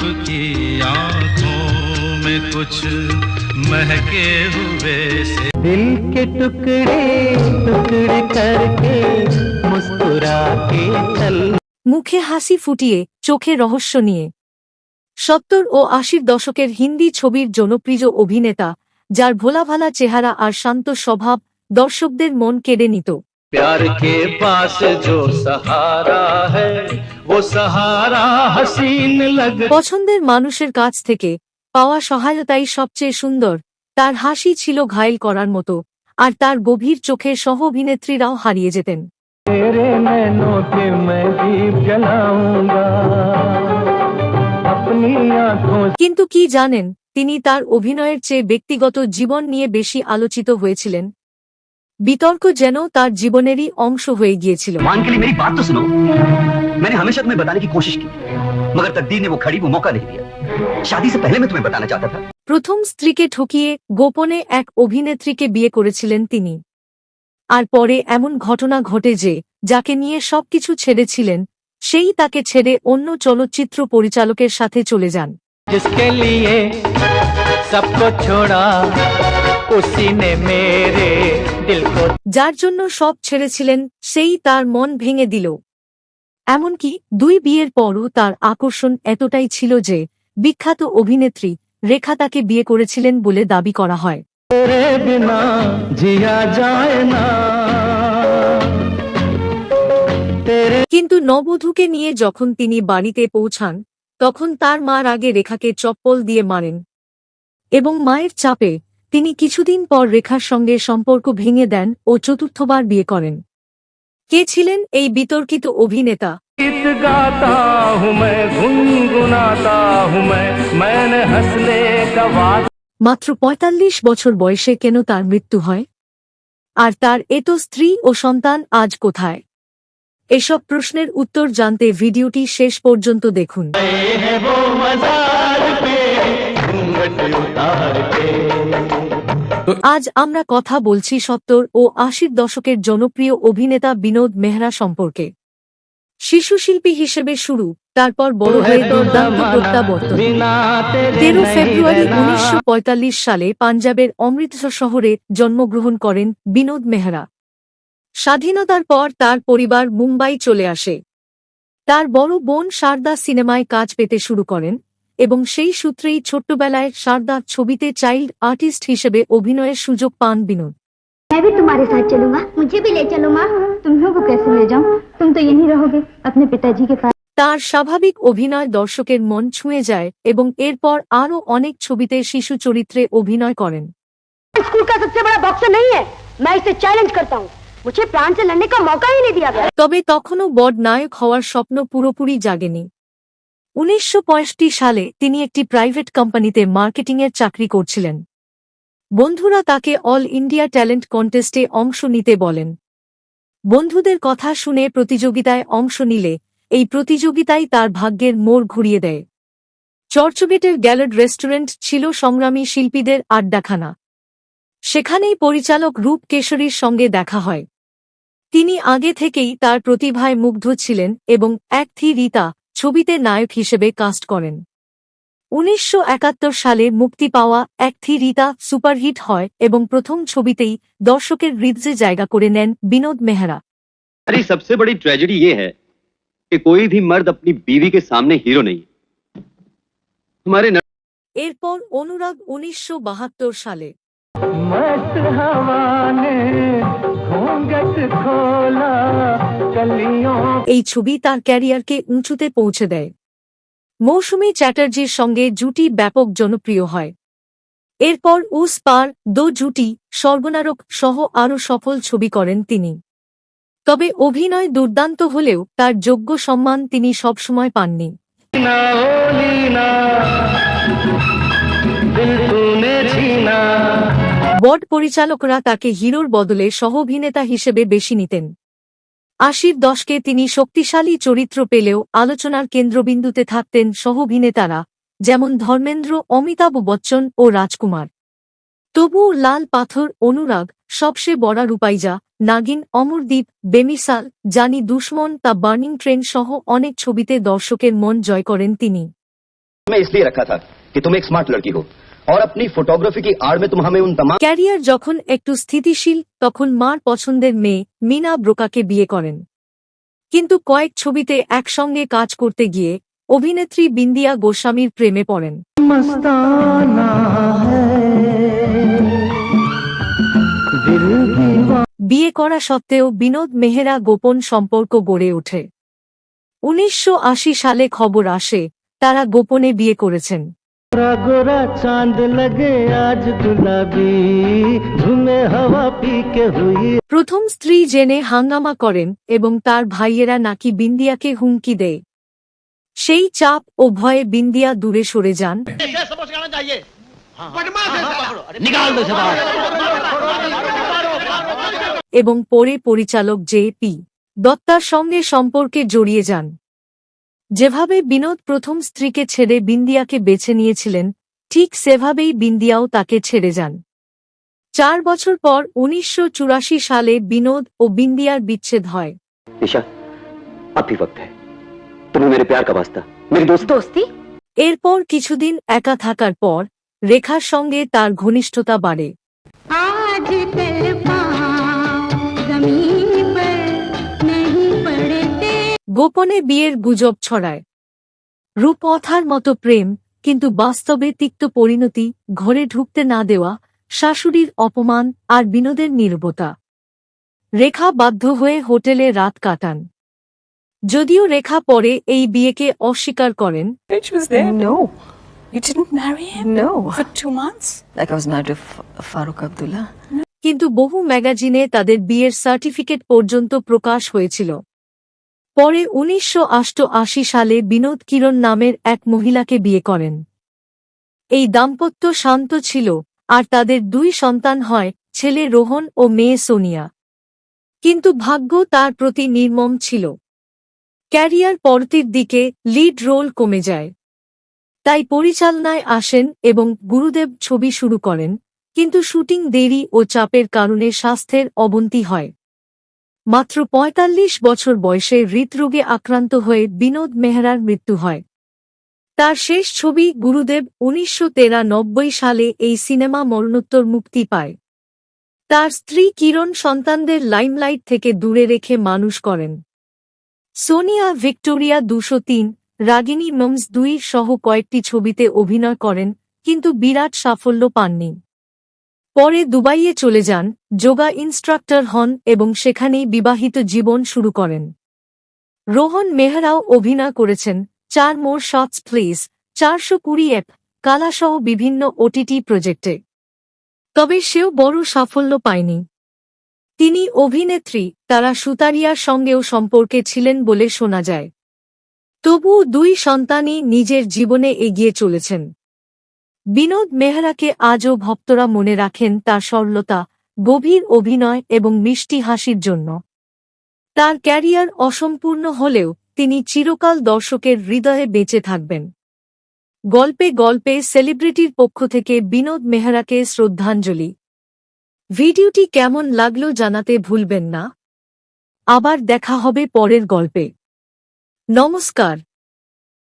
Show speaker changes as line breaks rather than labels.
आपकी आंखों में कुछ महके हुए से
दिल के टुकड़े टुकड़े करके मुस्कुरा के चल
মুখে হাসি ফুটিয়ে চোখে রহস্য নিয়ে সত্তর ও আশির দশকের হিন্দি ছবির জনপ্রিয় অভিনেতা যার ভোলাভালা চেহারা আর শান্ত স্বভাব দর্শকদের মন কেড়ে নিত
प्यार के पास जो सहारा है
পছন্দের মানুষের কাছ থেকে পাওয়া সহায়তাই সবচেয়ে সুন্দর। তার হাসি ছিল ঘাইল করার মতো আর তার গভীর চোখের সহ অভিনেত্রীরাও হারিয়ে যেতেন। কিন্তু কি জানেন তিনি তার অভিনয়ের চেয়ে ব্যক্তিগত জীবন নিয়ে বেশি আলোচিত হয়েছিলেন। বিতর্ক যেন তার জীবনেরই অংশ হয়ে গিয়েছিল
मान के लिए मेरी बात तो सुनो मैंने हमेशा तुम्हें बताने की कोशिश की मगर तकदीर ने वो खड़ी वो मौका नहीं दिया शादी से पहले मैं तुम्हें बताना चाहता था
প্রথম স্ত্রীকে ঠকিয়ে গোপনে এক অভিনেত্রীকে বিয়ে করেছিলেন তিনি আর পরে এমন ঘটনা ঘটে যে যাকে নিয়ে সবকিছু ছেড়েছিলেন সেই তাকে ছেড়ে অন্য চলচ্চিত্র পরিচালকের সাথে চলে যান
जिसके लिए सबको छोड़ा उसी ने मेरे दिल को
যার জন্য সব ছেড়েছিলেন সেই তার মন ভেঙে দিল। এমনকি দুই বিয়ের পরও তার আকর্ষণ এতটাই ছিল যে বিখ্যাত অভিনেত্রী রেখা তাকে বিয়ে করেছিলেন বলে দাবি করা হয়। কিন্তু নবধূকে নিয়ে যখন তিনি বাড়িতে পৌঁছান তখন তার মার আগে রেখাকে চপ্পল দিয়ে মারেন এবং মায়ের চাপে তিনি কিছুদিন পর রেখার সঙ্গে সম্পর্ক ভেঙে দেন ও চতুর্থবার বিয়ে করেন। কে ছিলেন এই বিতর্কিত অভিনেতা? মাত্র ৪৫ বছর বয়সে কেন তার মৃত্যু হয়? আর তার এত স্ত্রী ও সন্তান আজ কোথায়? এসব প্রশ্নের উত্তর জানতে ভিডিওটি শেষ পর্যন্ত দেখুন। আজ আমরা কথা বলছি সত্তর ও আশির দশকের জনপ্রিয় অভিনেতা বিনোদ মেহরা সম্পর্কে। শিশু শিল্পী হিসেবে শুরু তারপর বড় হয়ে দুর্দান্ত প্রত্যাবর্তন। তেরো ফেব্রুয়ারি উনিশশো পঁয়তাল্লিশ সালে পাঞ্জাবের অমৃতসর শহরে জন্মগ্রহণ করেন বিনোদ মেহরা। স্বাধীনতার পর তার পরিবার মুম্বাই চলে আসে। তার বড় বোন সারদা সিনেমায় কাজ পেতে শুরু করেন। এবং সেই সূত্রেই ছোট্টবেলায় শারদা ছবিতে চাইল্ড আর্টিস্ট হিসেবে অভিনয়ের সুযোগ পান বিনোদ
मैं भी तुम्हारे साथ चलूंगा मुझे भी ले चलो माँ तुम्हें को कैसे ले जाऊँ तुम तो यहीं रहोगे अपने पिताजी के पास
তার স্বাভাবিক অভিনয় দর্শকের মন ছুঁয়ে যায় এবং এরপর আরও অনেক ছবিতে শিশু চরিত্রে অভিনয় করেন
स्कूल का सबसे बड़ा बॉक्सर नहीं है मैं इसे चैलेंज करता हूँ मुझे प्राण से लड़ने का मौका ही नहीं दिया गया
তবে তখনও বড নায়ক হওয়ার স্বপ্ন পুরোপুরি জাগেনি উনিশশো সালে তিনি একটি প্রাইভেট কোম্পানিতে মার্কেটিংয়ের চাকরি করছিলেন। বন্ধুরা তাকে অল ইন্ডিয়া ট্যালেন্ট কন্টেস্টে অংশ নিতে বলেন। বন্ধুদের কথা শুনে প্রতিযোগিতায় অংশ নিলে এই প্রতিযোগিতাই তার ভাগ্যের মোড় ঘুরিয়ে দেয়। চর্চগেটের গ্যালার্ড রেস্টুরেন্ট ছিল সংগ্রামী শিল্পীদের আড্ডাখানা। সেখানেই পরিচালক রূপ কেশরীর সঙ্গে দেখা হয়। তিনি আগে থেকেই তার প্রতিভায় মুগ্ধ ছিলেন এবং এক থি রীতা ছবিতে নায়ক হিসেবে কাস্ট করেন উনিশশো সালে মুক্তি পাওয়া এক থি রীতা সুপারহিট হয় এবং প্রথম ছবিতেই দর্শকের হৃদয়ে জায়গা করে নেন বিনোদ মেহরা
अरे सबसे बड़ी ट्रेजेडी ये है कि कोई भी मर्द अपनी बीवी के सामने हीरो नहीं है हमारे न...
এরপর অনুরাগ উনিশশো সালে
मस्त हवा ने घूंघट खोला कलियों
এই ছবি তার ক্যারিয়ারকে উঁচুতে পৌঁছে দেয়। মৌসুমি চ্যাটার্জির সঙ্গে জুটি ব্যাপক জনপ্রিয় হয়। এরপর উস পার দো জুটি সর্বনারক সহ আরও সফল ছবি করেন তিনি। তবে অভিনয় দুর্দান্ত হলেও তার যোগ্য সম্মান তিনি সবসময় পাননি। বট পরিচালকরা তাকে হিরোর বদলে সহ অভিনেতা হিসেবে বেশি নিতেন। আশির দশকে তিনি শক্তিশালী চরিত্র পেলেও আলোচনার কেন্দ্রবিন্দুতে থাকতেন সহ অভিনেতারা যেমন ধর্মেন্দ্র অমিতাভ বচ্চন ও রাজকুমার তবুও লাল পাথর অনুরাগ সবসে বড়া রূপাইজা নাগিন অমরদ্বীপ বেমিসাল জানি দুশ্মন তা বার্নিং ট্রেন সহ অনেক ছবিতে দর্শকের মন জয় করেন তিনি
में इसलिए रखा था कि तुम एक स्मार्ट लड़की हो और अपनी फोटोग्राफी की आड़ में तुम हमें उन तमाम
ক্যারিয়ার যখন একটু স্থিতিশীল তখন মার পছন্দের মেয়ে মিনা ব্রোকাকে বিয়ে করেন কিন্তু কয়েক ছবিতে একসঙ্গে কাজ করতে গিয়ে অভিনেত্রী বিন্দিয়া গোস্বামীর প্রেমে পড়েন বিয়ে করা সত্ত্বেও বিনোদ মেহরা গোপন সম্পর্ক গড়ে ওঠে উনিশশো সালে খবর আসে তারা গোপনে বিয়ে করেছেন
गोरा गोरा चांद लगे आज गुलाबी झूमे हवा पी के हुई
প্রথম স্ত্রী জেনে হাঙ্গামা করেন এবং তার ভাইয়েরা নাকি বিন্দিয়াকে হুমকি দেয় সেই চাপ ও ভয়ে বিন্দিয়া দূরে সরে যান এবং পরে পরিচালক জে পি দত্তার সঙ্গে সম্পর্কে জড়িয়ে যান যেভাবে বিনোদ প্রথম স্ত্রীকে ছেড়ে বিন্দিয়াকে বেছে নিয়েছিলেন ঠিক সেভাবেই বিন্দিয়াও তাকে ছেড়ে যান চার বছর পর উনিশশো সালে বিনোদ ও বিন্দিয়ার বিচ্ছেদ হয়
निशा अब भी वक्त है तुम्हें मेरे प्यार का वास्ता मेरी दोस्त
दोस्ती
এরপর কিছুদিন একা থাকার পর রেখার সঙ্গে তার ঘনিষ্ঠতা বাড়ে
आज कल पाँव जमीन पर नहीं पड़ते
গোপনে বিয়ের গুজব ছড়ায় রূপথার মতো প্রেম কিন্তু বাস্তবে তিক্ত পরিণতি ঘরে ঢুকতে না দেওয়া শাশুড়ির অপমান আর বিনোদের নির্বতা রেখা বাধ্য হয়ে হোটেলে রাত কাটান যদিও রেখা পরে এই বিয়েকে অস্বীকার করেন
She was there.
No,
You didn't marry him
no.
for two months?
Like I was married to F- Farooq Abdullah.
কিন্তু বহু ম্যাগাজিনে তাদের বিয়ের সার্টিফিকেট পর্যন্ত প্রকাশ হয়েছিল পরে উনিশশো সালে বিনোদ কিরণ নামের এক মহিলাকে বিয়ে করেন। এই দাম্পত্য শান্ত ছিল, আর তাদের দুই সন্তান হয়, ছেলে রোহন ও মেয়ে সোনিয়া। কিন্তু ভাগ্য তার প্রতি নির্মম ছিল। ক্যারিয়ার পরতির দিকে লিড রোল কমে যায়। তাই পরিচালনায় আসেন এবং গুরুদেব ছবি শুরু করেন, কিন্তু শুটিং দেরি ও চাপের কারণে স্বাস্থ্যের অবনতি হয়। মাত্র ৪৫ বছর বয়সে হৃদরোগে আক্রান্ত হয়ে বিনোদ মেহরার মৃত্যু হয়। তার শেষ ছবি গুরুদেব উনিশশো সালে এই সিনেমা মরণোত্তর মুক্তি পায়। তার স্ত্রী কিরণ সন্তানদের লাইমলাইট থেকে দূরে রেখে মানুষ করেন। সোনিয়া ভিক্টোরিয়া দুশো তিন, রাগিনী মমস দুই সহ কয়েকটি ছবিতে অভিনয় করেন, কিন্তু বিরাট সাফল্য পাননি। পরে দুবাইয়ে চলে যান যোগা ইনস্ট্রাক্টর হন এবং সেখানেই বিবাহিত জীবন শুরু করেন। রোহন মেহরাও অভিনয় করেছেন, চার মোর শটস প্লিজ, চারশো কুড়ি অ্যাপ, কালাসহ বিভিন্ন ওটিটি প্রজেক্টে। তবে সেও বড় সাফল্য পায়নি। তিনি অভিনেত্রী, তারা সুতারিয়ার সঙ্গেও সম্পর্কে ছিলেন বলে শোনা যায়। তবুও দুই সন্তানই নিজের জীবনে এগিয়ে চলেছেন। বিনোদ মেহরাকে আজও ভক্তরা মনে রাখেন তার সরলতা, গভীর অভিনয় এবং মিষ্টি হাসির জন্য। তার ক্যারিয়ার অসম্পূর্ণ হলেও তিনি চিরকাল দর্শকের হৃদয়ে বেঁচে থাকবেন। গল্পে গল্পে সেলিব্রিটির পক্ষ থেকে বিনোদ মেহরাকে শ্রদ্ধাঞ্জলি। ভিডিওটি কেমন লাগল জানাতে ভুলবেন না। আবার দেখা হবে পরের গল্পে। নমস্কার।